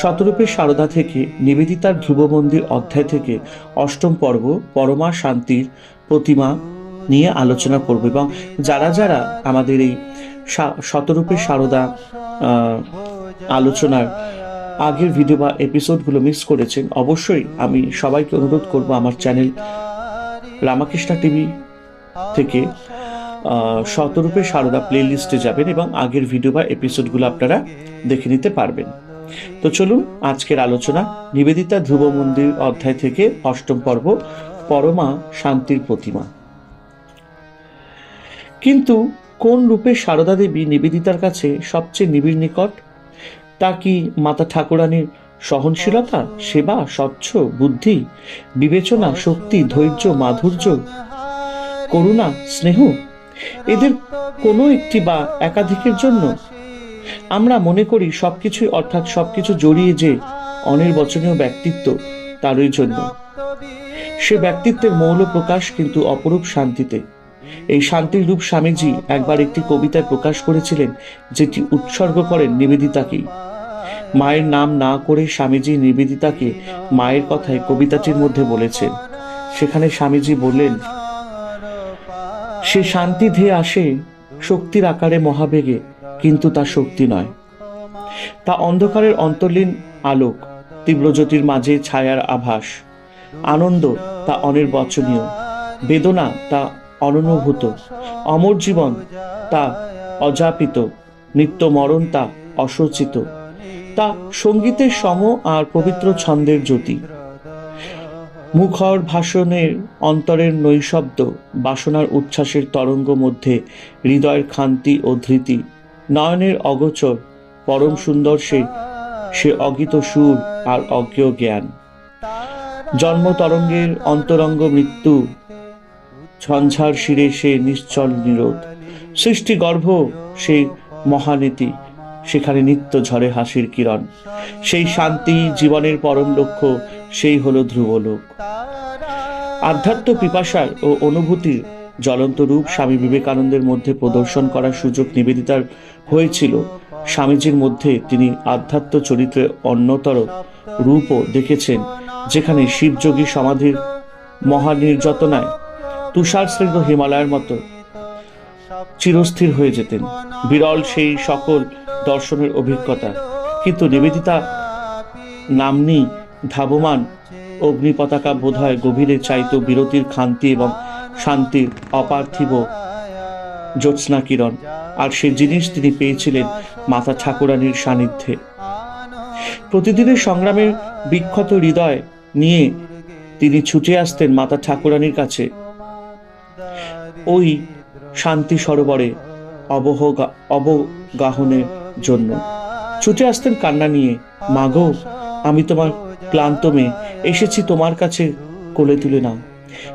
শতরূপে সারদা থেকে নিবেদিতার ধ্রুব মন্দির অধ্যায় থেকে অষ্টম পর্ব, পরমা শান্তির প্রতিমা নিয়ে আলোচনা করব এবং যারা যারা আমাদের এই শতরূপে সারদা আলোচনার আগের ভিডিও বা এপিসোডগুলো মিস করেছেন, অবশ্যই আমি সবাইকে অনুরোধ করব আমার চ্যানেল রামাকৃষ্ণা টিভি থেকে শতরূপে সারদা প্লে লিস্টে যাবেন এবং আগের ভিডিও বা এপিসোডগুলো আপনারা দেখে নিতে পারবেন। তো চলুন আজকের আলোচনা নিবেদিতা ধ্রুব মন্দির অধ্যায় থেকে অষ্টম পর্ব, পরমা শান্তির প্রতিমা। কিন্তু কোন রূপে সারদা দেবী নিবেদিতার কাছে সবচেয়ে নিবিড় নিকট? তা কি মাতা ঠাকুরানীর সহনশীলতা, সেবা, স্বচ্ছ বুদ্ধি, বিবেচনা, শক্তি, ধৈর্য, মাধুর্য, করুণা, স্নেহ? এদের কোনো একটি বা একাধিকের জন্য আমরা মনে করি সবকিছুই অর্থাৎ সবকিছু জড়িয়ে যে অনির্বচনীয় ব্যক্তিত্ব, তারই জন্য। সে ব্যক্তিত্বের মৌল প্রকাশ কিন্তু অপরূপ শান্তিতে। এই শান্তির রূপ স্বামীজি একবার একটি কবিতায় প্রকাশ করেছিলেন, যেটি উৎসর্গ করেন নিবেদিতাকেই। মায়ের নাম না করে স্বামীজি নিবেদিতাকে মায়ের কথায় কবিতাটির মধ্যে বলেছেন। সেখানে স্বামীজি বললেন, সে শান্তি ধেয়ে আসে শক্তির আকারে মহাবেগে কিন্তু তা শক্তি নয়। তা অন্ধকারের অন্তর্লীন আলোক, তীব্র জ্যোতির মাঝে ছায়ার আভাস। আনন্দ তা অনির্বচনীয়, বেদনা তা অননুভূত অমর জীবন তা অজাপিত নিত্য মরণ তা অসচিত। তা সঙ্গীতের সম আর পবিত্র ছন্দের জ্যোতি। মুখর ভাষণের অন্তরের নৈশব্দ, বাসনার উচ্ছ্বাসের তরঙ্গ মধ্যে হৃদয়ের খান্তি ও ধৃতি নয়নের অগোচর, পরম সুন্দর সে সে অগীত সুর আর অজ্ঞ জ্ঞান। জন্ম তরঙ্গের অন্তরঙ্গ মৃত্যু, ঝঞ্ঝার শিরে সে নিশ্চল নিরোধ। সৃষ্টি গর্ভ, সে মহানীতি, সেখানে নিত্য ঝরে হাসির কিরণ। সেই শান্তি জীবনের পরম লক্ষ্য, সেই হলো ধ্রুবলোক। আধ্যাত্ম পিপাসার ও অনুভূতির জ্বলন্ত রূপ স্বামী বিবেকানন্দের মধ্যে প্রদর্শন করার সুযোগ নিবেদিতার হয়েছিল। স্বামীজির মধ্যে তিনি আধ্যাত্ম চরিত্রের অন্যতর রূপও দেখেছেন, যেখানে শিবযোগী সমাধির মহানির্যাতনায় তুষার স্নিগ্ধ হিমালয়ের মতো চিরস্থির হয়ে যেতেন। বিরল সেই সকল দর্শনের অভিজ্ঞতা। কিন্তু নিবেদিতা নামনি ধাবমান অগ্নি পতাকা বোধহয় গভীরে চাইত বিরতির খান্তি এবং শান্তির অপার্থিব। জ্যোৎস্না কিরণ, আর সে জিনিস তিনি পেয়েছিলেন মাতা ঠাকুরানীর সান্নিধ্যে। প্রতিদিনের সংগ্রামের বিক্ষত হৃদয় নিয়ে তিনি ছুটে আসতেন মাতা ঠাকুরানীর কাছে। ওই শান্তি সরোবরে অবহগা অবগাহনের জন্য। ছুটে আসতেন কান্না নিয়ে মাগো আমি তোমার ক্লান্ত মেয়ে, এসেছি তোমার কাছে কোলে তুলে নাও।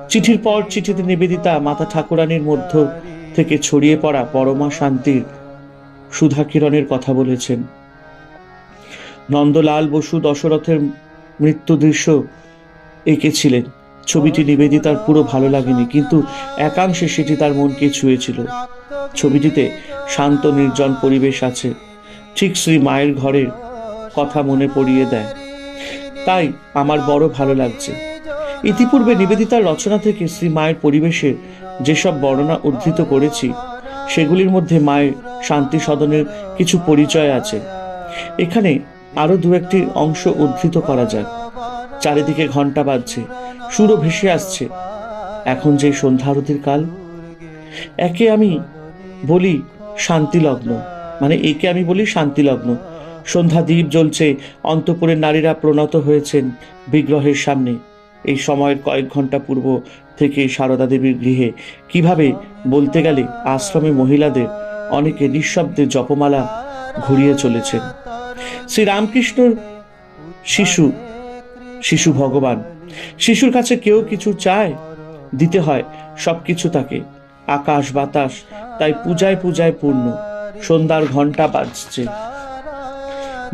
চিঠির পর চিঠিতে নিবেদিতা মাতা ঠাকুরানীর মধ্য থেকে ছড়িয়ে পড়া পরমা শান্তির সুধা কিরণের কথা বলেছেন। নন্দলাল বসু দশরথের মৃত্যু দৃশ্য এঁকেছিলেন ছবিটি নিবেদিতার পুরো ভালো লাগেনি, কিন্তু একাংশে সেটি তার মনকে ছুঁয়েছিল। ছবিটিতে শান্ত, নির্জন পরিবেশ আছে। ঠিক শ্রী মায়ের ঘরের কথা মনে পড়িয়ে দেয়। তাই আমার বড় ভালো লাগছে। ইতিপূর্বে নিবেদিতার রচনা থেকে শ্রী মায়ের পরিবেশের যেসব বর্ণনা উদ্ধৃত করেছি, সেগুলির মধ্যে মায়ের শান্তি সদনের কিছু পরিচয় আছে। এখানে আরও দু একটি অংশ উদ্ধৃত করা যাক। চারিদিকে ঘণ্টা বাজছে, সুরও ভেসে আসছে। এখন যে সন্ধ্যা আরতির কাল, একে আমি বলি শান্তিলগ্ন মানে একে আমি বলি শান্তিলগ্ন। সন্ধ্যা দ্বীপ জ্বলছে অন্তপুরের নারীরা প্রণত হয়েছেন বিগ্রহের সামনে। এই সময়ের কয়েক ঘণ্টা পূর্ব থেকে সারদা দেবীর গৃহে। কীভাবে বলতে গেলে আশ্রমে মহিলাদের অনেকে নিঃশব্দে জপমালা ঘুরিয়ে চলেছেন। শ্রী রামকৃষ্ণ শিশু শিশু ভগবান, শিশুর কাছে কেউ কিছু চায়, দিতে হয়, সবকিছু তাকে। আকাশ বাতাস, তাই পূজায় পূজায় পূর্ণ। সন্ধ্যার ঘণ্টা বাজছে।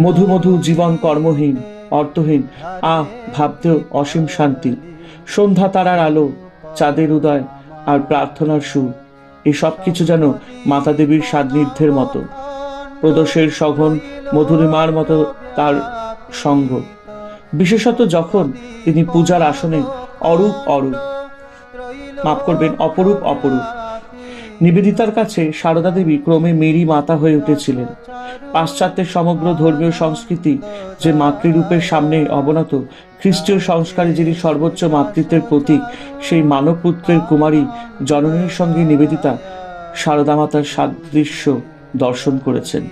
মধু মধু জীবন কর্মহীন। অর্থহীন। আহ ভাবতেও অসীম শান্তি। সন্ধ্যা তারার আলো, চাঁদের উদয় আর প্রার্থনার সুর। এই সব কিছু যেন মাতা দেবীর সান্নিধ্যের মতো। প্রদোষের সঘন মধুরিমার মতো তার সঙ্গ। বিশেষত যখন তিনি পূজার আসনে অরূপ অরূপ। মাফ করবেন, অপরূপ অপরূপ। নিবেদিতার কাছে সারদা দেবী ক্রমে মেরি মাতা হয়ে উঠেছিলেন। পাশ্চাত্যের সমগ্র ধর্মীয় সংস্কৃতি যে মাতৃরূপের সামনে অবনত, খ্রিস্টীয় সংস্কারে যিনি সর্বোচ্চ মাতৃত্বের প্রতীক, সেই মানবপুত্রের কুমারী জননীর সঙ্গে নিবেদিতা সারদা মাতার সাদৃশ্য দর্শন করেছেন।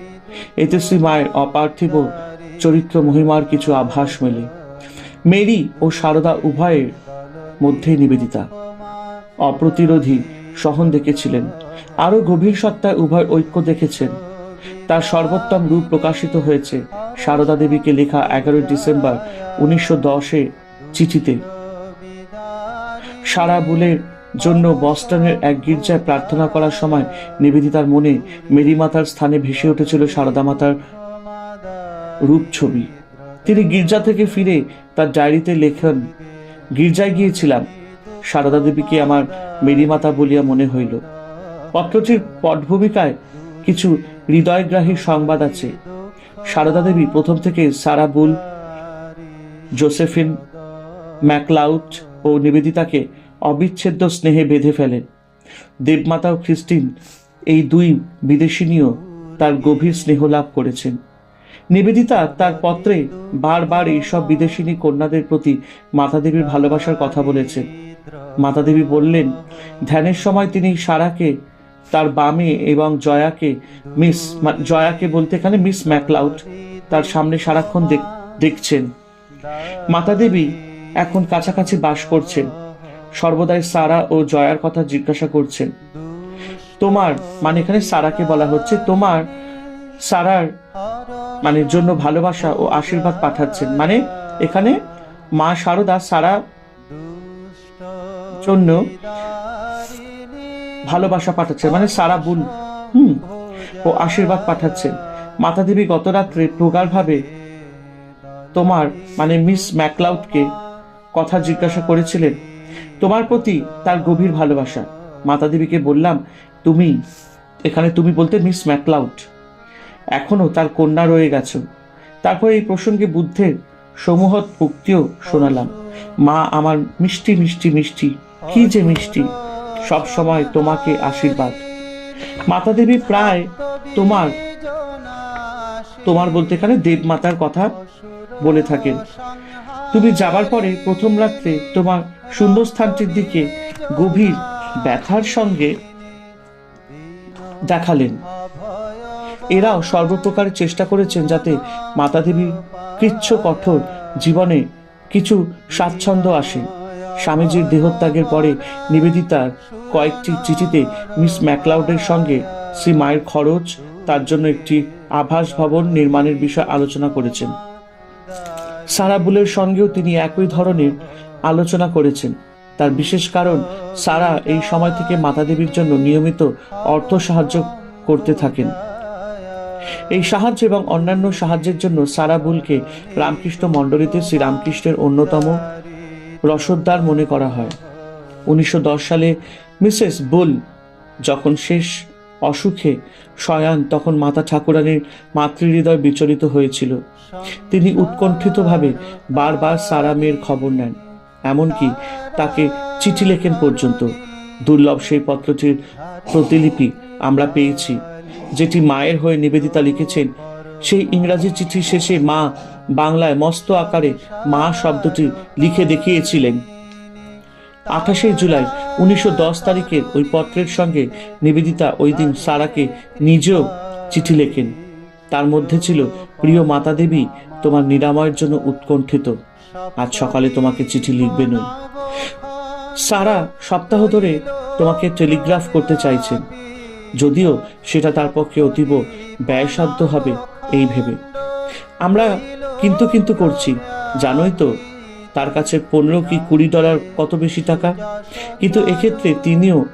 এতে শ্রী মায়ের অপার্থিব চরিত্র মহিমার কিছু আভাস মেলে। মেরি ও সারদা উভয়ের মধ্যেই নিবেদিতা। অপ্রতিরোধী সহন দেখেছিলেন। আরও গভীর সত্তায় উভয় ঐক্য দেখেছেন। তার সর্বোত্তম রূপ প্রকাশিত হয়েছে সারদা দেবীকে লেখা এগারোই ডিসেম্বর উনিশশো দশে চিঠিতে। সারা বুলের জন্য বস্টনের এক গির্জায় প্রার্থনা করার সময় নিবেদিতার মনে মেরি মাতার স্থানে ভেসে উঠেছিল সারদা মাতার রূপ ছবি। তিনি গির্জা থেকে ফিরে তার ডায়েরিতে লেখেন, গির্জায় গিয়েছিলাম সারদা দেবীকে আমার মেরিমাতা বলিয়া মনে হইল। পত্রটির পটভূমিকায় কিছু হৃদয়গ্রাহী সংবাদ আছে। সারদা দেবী প্রথম থেকে সারা বুল, জোসেফিন, ম্যাকলাউট ও নিবেদিতাকে অবিচ্ছেদ্য স্নেহে বেঁধে ফেলেন। দেবমাতা ও খ্রিস্টিন এই দুই বিদেশিনীও তার গভীর স্নেহ লাভ করেছেন। নিবেদিতা তার পত্রে বারবার এইসব বিদেশিনী কন্যাদের প্রতি মাতা দেবীর ভালোবাসার কথা বলেছেন মাতা দেবী বললেন, ধ্যানের সময় তিনি সারাকে, তার বামে এবং জয়াকে, মিস জয়াকে বলতে এখানে মিস ম্যাকলাউড, তার সামনে সারাক্ষণ দেখ- দেখছেন। মাতা দেবী এখন কাছাকাছি বাস করছেন। সর্বদাই সারা ও জয়ার কথা জিজ্ঞাসা করছেন। তোমার মানে এখানে সারাকে বলা হচ্ছে, তোমার সারার মানে জন্য ভালোবাসা ও আশীর্বাদ পাঠাচ্ছেন। মানে এখানে মা শারদা সারা জন্য ভালোবাসা পাঠাচ্ছেন। মানে সারা বুল হুম, ও আশীর্বাদ পাঠাচ্ছেন। মাতা দেবী গত রাত্রে প্রগাঢ়ভাবে তোমার মানে মিস ম্যাকলাউডকে কথা জিজ্ঞাসা করেছিলেন, তোমার প্রতি তার গভীর ভালোবাসা। মাতা দেবীকে বললাম, তুমি, এখানে তুমি বলতে মিস ম্যাকলাউড। এখনও তার কন্যা রয়ে গেছো তারপর এই প্রসঙ্গে বুদ্ধের সমূহৎ উক্তিও শোনালাম। মা, আমার মিষ্টি মিষ্টি মিষ্টি, কি যে মিষ্টি, সব সময় তোমাকে আশীর্বাদ। মাতা দেবী প্রায় তোমার তোমার বলতে এখানে দেবমাতার কথা বলে থাকেন। তুমি যাবার পরে প্রথম রাত্রে তোমার সুন্দর স্থানটির দিকে গভীর ব্যথার সঙ্গে দেখালেন। এরাও সর্বপ্রকার চেষ্টা করেছেন যাতে মাতা দেবীর কৃচ্ছ কঠোর জীবনে কিছু স্বাচ্ছন্দ্য আসে। স্বামীজির দেহত্যাগের পরে নিবেদিতার কয়েকটি চিঠিতে মিস ম্যাকলাউডের সঙ্গে শ্রী মায়ের খরচ, তার জন্য একটি আভাস ভবন নির্মাণের বিষয়ে আলোচনা করেছেন। সারা বুলের সঙ্গেও তিনি একই ধরনের আলোচনা করেছেন। তার বিশেষ কারণ, সারা এই সময় থেকে মাতা দেবীর জন্য নিয়মিত অর্থ সাহায্য করতে থাকেন। এই সাহায্য এবং অন্যান্য সাহায্যের জন্য সারা বুলকে রামকৃষ্ণ মণ্ডলীতে শ্রীরামকৃষ্ণের অন্যতম রসদদার মনে করা হয়। উনিশশো দশ সালে মিসেস বুল যখন শেষ অসুখে শয়ান, তখন মাতা ঠাকুরানীর মাতৃহৃদয় বিচলিত হয়েছিল। তিনি উৎকণ্ঠিতভাবে বারবার সারা মেয়ের খবর নেন, এমনকি তাকে চিঠি লেখেন পর্যন্ত। দুর্লভ সেই পত্রটির প্রতিলিপি আমরা পেয়েছি। যেটি মায়ের হয়ে নিবেদিতা লিখেছেন, সেই ইংরাজি চিঠি শেষে মা বাংলায় মস্ত আকারে মা শব্দটি লিখে দেখিয়েছিলেন। আঠাশে জুলাই উনিশশো দশ তারিখের ওই পত্রের সঙ্গে নিবেদিতা ওই দিন সারাকে নিজেও চিঠি লেখেন। তার মধ্যে ছিল, প্রিয় মাতা দেবী তোমার নিরাময়ের জন্য উৎকণ্ঠিত। আজ সকালে তোমাকে চিঠি লিখবে নই। সারা সপ্তাহ ধরে তোমাকে টেলিগ্রাফ করতে চাইছেন। যদিও সেটা তার পক্ষে অতীব ব্যয়সাধ্য হবে এই ভেবে। আমরা কিন্তু কিন্তু করছি। জানোই তো, তার কাছে পনেরো কি কুড়ি ডলার কত বেশি টাকা? কিন্তু এক্ষেত্রে তিনিও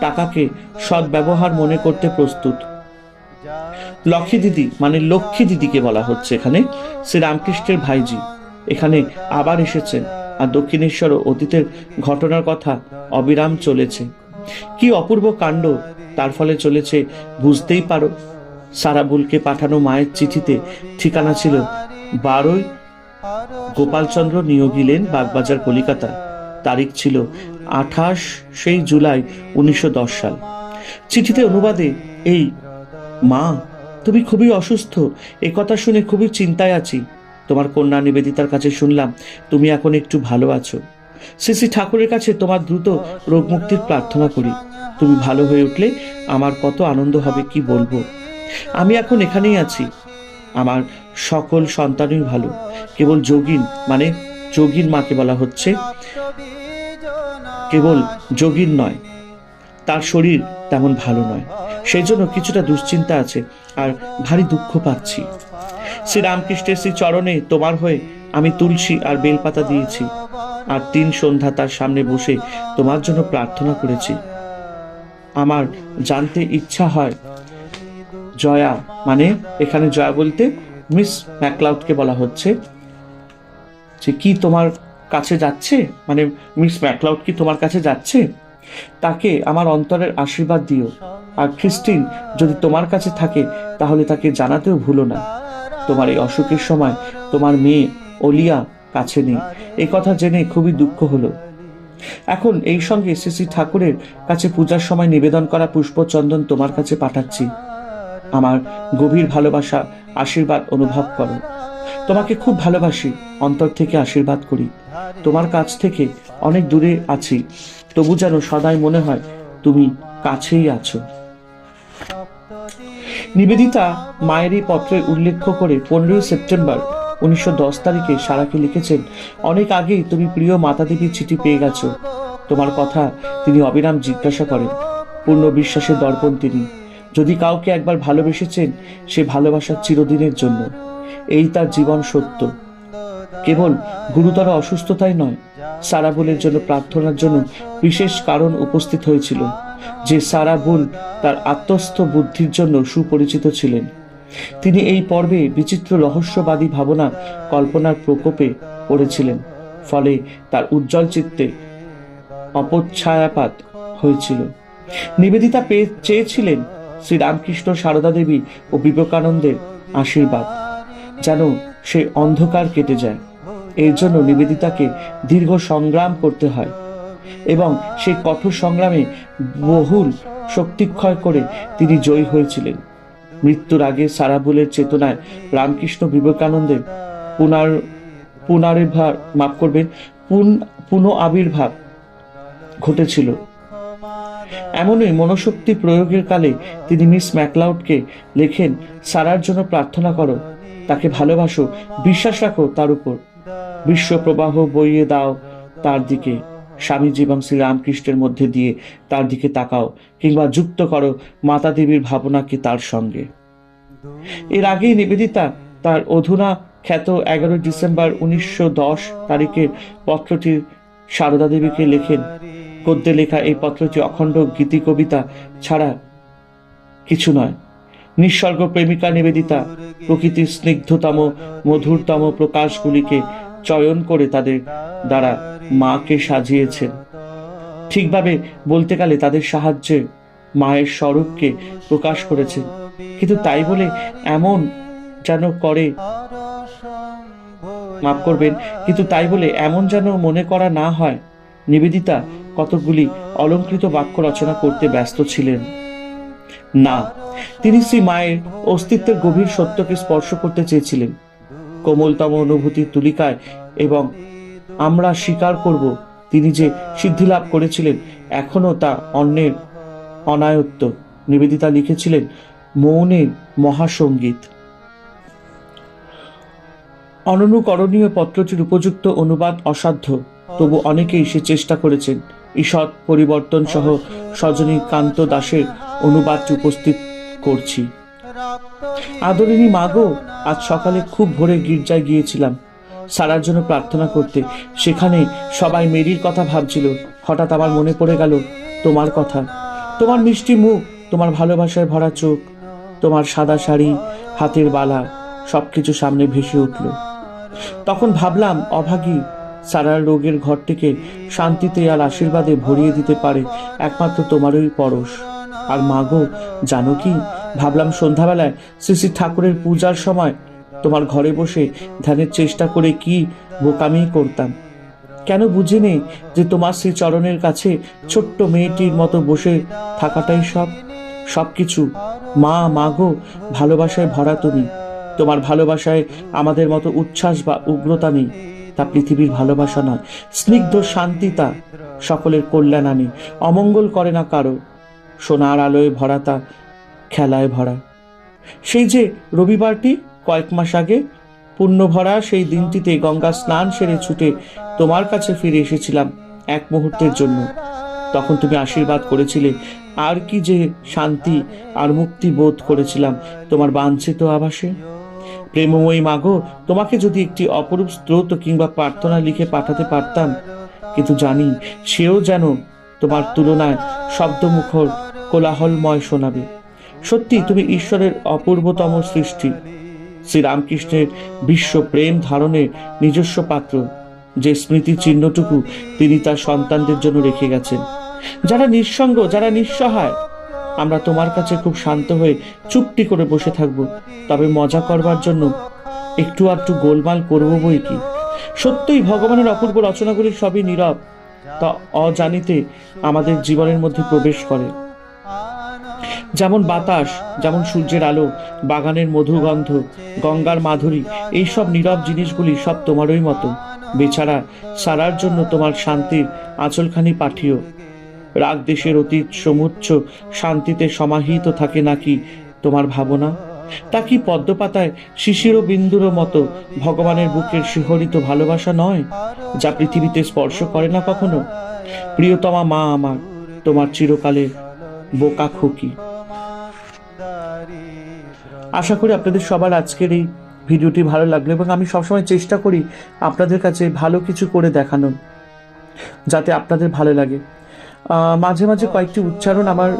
টাকাকে সদ্ব্যবহার মনে করতে প্রস্তুত। লক্ষ্মী দিদি মানে লক্ষ্মী দিদিকে বলা হচ্ছে এখানে, শ্রীরামকৃষ্ণের ভাইজি। এখানে আবার এসেছেন। আর দক্ষিণেশ্বর অতীতের ঘটনার কথা অবিরাম চলেছে। কি অপূর্ব কাণ্ড? তার ফলে চলেছে, বুঝতেই পারো। সারাবুলকে পাঠানো মায়ের চিঠিতে ঠিকানা ছিল বারোই গোপালচন্দ্র নিয়োগী লেন বাগবাজার কলিকাতা তারিখ ছিল আঠাশ সেই জুলাই উনিশশো দশ সাল। চিঠিতে অনুবাদে এই, মা, তুমি খুবই অসুস্থ। এ কথা শুনে খুবই চিন্তায় আছি। তোমার কন্যা নিবেদিতার কাছে শুনলাম, তুমি এখন একটু ভালো আছো। শ্রী শ্রী ঠাকুরের কাছে তোমার দ্রুত রোগ মুক্তির প্রার্থনা করি। তুমি ভালো হয়ে উঠলে আমার কত আনন্দ হবে কি বলব? আমি এখন এখানেই আছি। আমার সকল সন্তানই ভালো। কেবল যোগিন মানে যোগিন মাকে বলা হচ্ছে। কেবল যোগিন নয়, তার শরীর তেমন ভালো নয়। সেই জন্য কিছুটা দুশ্চিন্তা আছে, আর ভারী দুঃখ পাচ্ছি। শ্রী রামকৃষ্ণের শ্রী চরণে তোমার হয়ে আমি তুলসী আর বেলপাতা দিয়েছি। আর তিন সন্ধ্যা তার সামনে বসে তোমার জন্য প্রার্থনা করেছি। আমার জানতে ইচ্ছা হয়, জয়া মানে এখানে জয়া বলতে মিস ম্যাকলাউডকে বলা হচ্ছে, যে কি তোমার কাছে যাচ্ছে? মানে মিস ম্যাকলাউড কি তোমার কাছে যাচ্ছে? তাকে আমার অন্তরের আশীর্বাদ দিও। আর খ্রিস্টিন যদি তোমার কাছে থাকে, তাহলে তাকে জানাতেও ভুলো না। তোমার এই অসুখের সময় তোমার মেয়ে অলিয়া কাছে নেই। এই কথা জেনে খুবই দুঃখ হলো। এখন এই সঙ্গে শ্রী ঠাকুরের কাছে পূজার সময় নিবেদন করা পুষ্পচন্দন তোমার কাছে পাঠাচ্ছি। আমার গভীর ভালোবাসা, আশীর্বাদ অনুভব করো। তোমাকে খুব ভালোবাসি, অন্তর থেকে আশীর্বাদ করি। তোমার কাছ থেকে অনেক দূরে আছি, তবু যেন সদাই মনে হয় তুমি কাছেই আছো। নিবেদিতা মায়ের এই পত্রের উল্লেখ করে পনেরোই সেপ্টেম্বর উনিশশো দশ তারিখে সারাকে লিখেছেন, অনেক আগেই তুমি প্রিয় মাতা দেবীর চিঠি পেয়ে গেছো। তোমার কথা তিনি অবিরাম জিজ্ঞাসা করেন, পূর্ণ বিশ্বাসের দর্পণ তিনি। যদি কাউকে একবার ভালোবেসেছেন, সে ভালোবাসা চিরদিনের জন্য। এই তার জীবন সত্য। কেবল গুরুতর অসুস্থতাই নয় সারাবুলের জন্য, প্রার্থনার জন্য বিশেষ কারণ উপস্থিত হয়েছিল, যে সারাবুল তার আত্মস্থ বুদ্ধির জন্য সুপরিচিত ছিলেন। তিনি এই পর্বে বিচিত্র রহস্যবাদী ভাবনা কল্পনার প্রকোপে পড়েছিলেন, ফলে তার উজ্জ্বল চিত্তে অপচ্ছায়াপাত হয়েছিল। নিবেদিতা পেয়ে চেয়েছিলেন শ্রী রামকৃষ্ণ সারদা দেবী ও বিবেকানন্দের আশীর্বাদ, যেন সে অন্ধকার কেটে যায়। এর জন্য নিবেদিতাকে দীর্ঘ সংগ্রাম করতে হয় এবং সেই কঠোর সংগ্রামে বহুল শক্তিক্ষয় করে তিনি জয়ী হয়েছিলেন। মৃত্যুর আগে সারাবুলের চেতনায় রামকৃষ্ণ বিবেকানন্দের পুনর পুনরাবির্ভাব মাফ করবেন, পুন পুনঃ আবির্ভাব ঘটেছিল। এমনই মনোশক্তি প্রয়োগের কালে তিনি মিস ম্যাকলাউডকে লেখেন, সারার জন্য প্রার্থনা করো, তাকে ভালোবাসো, বিশ্বাস রাখো তার উপর। বিশ্বপ্রবাহ বইয়ে দাও তার দিকে। স্বামীজি এবং শ্রীরামকৃষ্ণের মধ্যে দিয়ে তার দিকে তাকাও কিংবা যুক্ত করো মাতা দেবীর ভাবনাকে তার সঙ্গে। এর আগেই নিবেদিতা তার অধুনা খ্যাত এগারোই ডিসেম্বর উনিশশো দশ তারিখের পত্রটি সারদা দেবীকে লেখেন। গদ্যে লেখা এই পত্রটি অখণ্ড গীতি কবিতা ছাড়া কিছু নয়। নিঃসর্গ প্রেমিকা নিবেদিতা প্রকৃতির স্নিগ্ধতম, মধুরতম প্রকাশগুলিকে চয়ন করে তাদের দ্বারা মাকে সাজিয়েছেন। ঠিকভাবে বলতে গেলে তাদের সাহায্যে মায়ের স্বরূপকে প্রকাশ করেছেন। কিন্তু তাই বলে এমন যেন করে, মাফ করবেন, কিন্তু তাই বলে এমন যেন মনে করা না হয়, নিবেদিতা কতকগুলি অলঙ্কৃত বাক্য রচনা করতে ব্যস্ত ছিলেন। না, তিনি শ্রী মায়ের অস্তিত্বের গভীর সত্যকে স্পর্শ করতে চেয়েছিলেন। কোমলতম অনুভূতির তুলিকায় এবং আমরা স্বীকার করব তিনি যে সিদ্ধি লাভ করেছিলেন, এখনও তা অন্যের অনায়ত্ত। নিবেদিতা লিখেছিলেন মৌনের মহাসঙ্গীত অননুকরণীয় পত্রটির উপযুক্ত অনুবাদ অসাধ্য, তবু অনেকেই সে চেষ্টা করেছেন। ঈষৎ পরিবর্তন সহ সজনীকান্ত দাসের অনুবাদটি উপস্থিত করছি। আদরিনী মাগো আজ সকালে খুব ভোরে গির্জায় গিয়েছিলাম। সারার জন্য প্রার্থনা করতে। সেখানে সবাই মেরির কথা ভাবছিল। হঠাৎ আমার মনে পড়ে গেল, তোমার কথা। তোমার মিষ্টি মুখ, তোমার ভালোবাসায় ভরা চোখ, তোমার সাদা শাড়ি, হাতের বালা, সবকিছু সামনে ভেসে উঠল। তখন ভাবলাম, অভাগী, সারার রোগের ঘরটিকে শান্তিতে আর আশীর্বাদে ভরিয়ে দিতে পারে একমাত্র তোমারই পরশ। আর মাগো জানো কি ভাবলাম সন্ধ্যাবেলায় শ্রী শ্রী ঠাকুরের পূজার সময় তোমার ঘরে বসে ধ্যানের চেষ্টা করে কি বোকামি করতাম। কেন বুঝিনি যে তোমার শ্রী চরণের কাছে ছোট্ট মেয়েটির মতো বসে থাকাটাই সব? সবকিছু। মা, মাগো, ভালোবাসায় ভরা তুমি। তোমার ভালোবাসায় আমাদের মতো উচ্ছ্বাস বা উগ্রতা নেই। তা পৃথিবীর ভালোবাসা নয়। স্নিগ্ধ শান্তি তা সকলের কল্যাণ আনে। অমঙ্গল করে না কারও। সোনার আলোয় ভরা তা খেলায় ভরা। সেই যে রবিবারটি, কয়েক মাস আগে পুণ্য ভরা সেই দিনটিতে গঙ্গা স্নান সেরে ছুটে তোমার কাছে ফিরে এসেছিলাম এক মুহূর্তের জন্য। তখন তুমি আশীর্বাদ করেছিলে, আর কি যে শান্তি আর মুক্তি বোধ করেছিলাম তোমার বাঞ্ছিত আভাসে প্রেমময়ী মাগো, তোমাকে যদি একটি অপরূপ স্রোত কিংবা প্রার্থনা লিখে পাঠাতে পারতাম, কিন্তু জানি সেও যেন তোমার তুলনায় শব্দমুখর, কোলাহলময় শোনাবে। সত্যি তুমি ঈশ্বরের অপূর্বতম সৃষ্টি। শ্রীরামকৃষ্ণের বিশ্ব প্রেম ধারণের নিজস্ব পাত্র, যে স্মৃতি চিহ্নটুকু তিনি তার সন্তানদের জন্য রেখে গেছেন। যারা নিঃসঙ্গ, যারা নিঃসহায়, আমরা তোমার কাছে খুব শান্ত হয়ে চুপটি করে বসে থাকব। তবে মজা করবার জন্য একটু আধটু গোলমাল করব বই কি? সত্যই ভগবানের অপূর্ব রচনাগুলি সবই নীরব, তা অজানিতে আমাদের জীবনের মধ্যে প্রবেশ করে। যেমন বাতাস, যেমন সূর্যের আলো, বাগানের মধুর গন্ধ, গঙ্গার মাধুরী, এইসব নীরব জিনিসগুলি সব তোমারই মতো। বেচারা, সারার জন্য তোমার শান্তির আঁচলখানি পাঠিও। রাগ দেশের অতীত সমুচ্চ, শান্তিতে সমাহিত থাকে নাকি তোমার ভাবনা? তা কি পদ্মপাতায় শিশির বিন্দুর মতো ভগবানের বুকের শিহরিত ভালোবাসা নয়, যা পৃথিবীতে স্পর্শ করে না কখনো? প্রিয়তমা মা আমার, তোমার চিরকালের বোকা খুকি। আশা করি আপনাদের সবার আজকের এই ভিডিওটি ভালো লাগল এবং আমি সবসময় চেষ্টা করি আপনাদের কাছে ভালো কিছু করে দেখানোর, যাতে আপনাদের ভালো লাগে। মাঝে মাঝে কয়েকটি উচ্চারণ আমার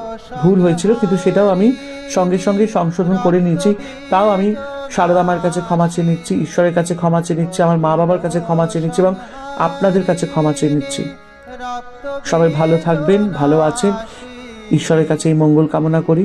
ভুল হয়েছিল, কিন্তু সেটাও আমি সঙ্গে সঙ্গে সংশোধন করে নিয়েছি। তাও আমি সারদা মার কাছে ক্ষমা চেয়ে নিচ্ছি, ঈশ্বরের কাছে ক্ষমা চেয়ে নিচ্ছি, আমার মা বাবার কাছে ক্ষমা চেয়ে নিচ্ছি এবং আপনাদের কাছে ক্ষমা চেয়ে নিচ্ছি। সবাই ভালো থাকবেন, ভালো আছেন। ঈশ্বরের কাছে এই মঙ্গল কামনা করি।